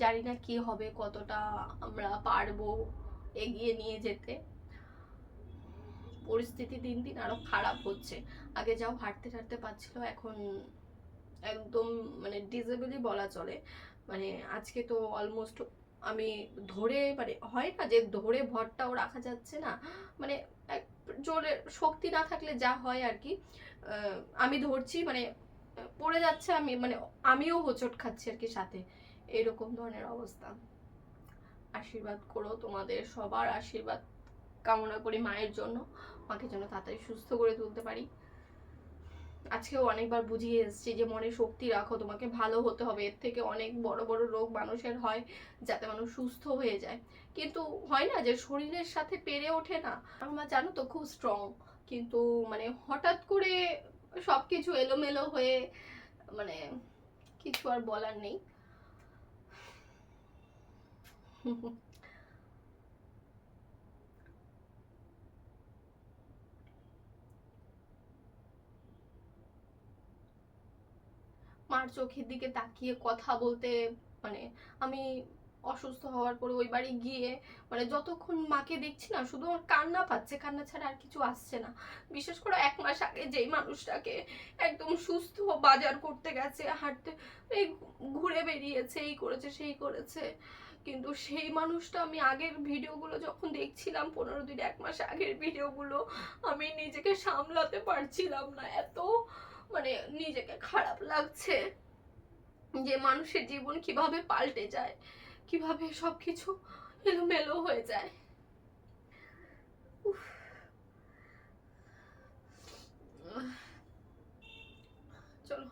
জানি না কি হবে, কতটা আমরা পারব এগিয়ে নিয়ে যেতে। পরিস্থিতি দিন দিন আরও খারাপ হচ্ছে। আগে যাও হাঁটতে হাঁটতে পারছিল, এখন একদম মানে ডিজেবলই বলা চলে। মানে আজকে তো অলমোস্ট আমি ধরে মানে হয় না যে ধরে ভরটাও রাখা যাচ্ছে না। মানে এক জোরে শক্তি না থাকলে যা হয় আর কি। আমি ধরছি মানে পড়ে যাচ্ছে আমি মানে আমিও হোঁচট খাচ্ছি আর কি সাথে। এরকম ধরনের অবস্থা। আশীর্বাদ করো তোমাদের সবার আশীর্বাদ কামনা করি মায়ের জন্য, মাকে যেন তাড়াতাড়ি সুস্থ করে তুলতে পারি। আজকেও অনেকবার বুঝিয়ে এসেছি যে মনে শক্তি রাখো, তোমাকে ভালো হতে হবে। এর থেকে অনেক বড় বড় রোগ মানুষের হয় যাতে মানুষ সুস্থ হয়ে যায়। কিন্তু হয় না যে শরীরের সাথে পেরে ওঠে না। আমার জানো তো খুব স্ট্রং কিন্তু মানে হঠাৎ করে সব কিছু এলোমেলো হয়ে মানে কিছু আর বলার নেই। মার চোখের দিকে তাকিয়ে কথা বলতে মানে আমি অসুস্থ হওয়ার পরে ওই বাড়ি গিয়ে মানে যতক্ষণ মাকে দেখছি না, শুধু আমার কান্না পাচ্ছে, কান্না ছাড়া আর কিছু আসছে না। বিশেষ করে এক মাস আগে যেই মানুষটাকে একদম সুস্থ বাজার করতে গেছে, হাঁটতে, এই ঘুরে বেরিয়েছে, এই করেছে, সেই করেছে। কিন্তু সেই মানুষটা আমি আগের ভিডিওগুলো যখন দেখছিলাম, পনেরো দিন, এক মাস আগের ভিডিওগুলো, আমি নিজেকে সামলাতে পারছিলাম না। এত মানে নিজেকে খারাপ লাগছে যে মানুষের জীবন কীভাবে পাল্টে যায়। কীভাবে সবকিছু এলোমেলো হয়ে যায়। চলো,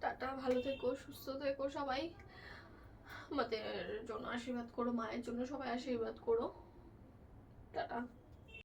টাটা, ভালো থেকো, সুস্থ থেকো সবাই। আমাদের জন্য আশীর্বাদ করো, মায়ের জন্য সবাই আশীর্বাদ করো।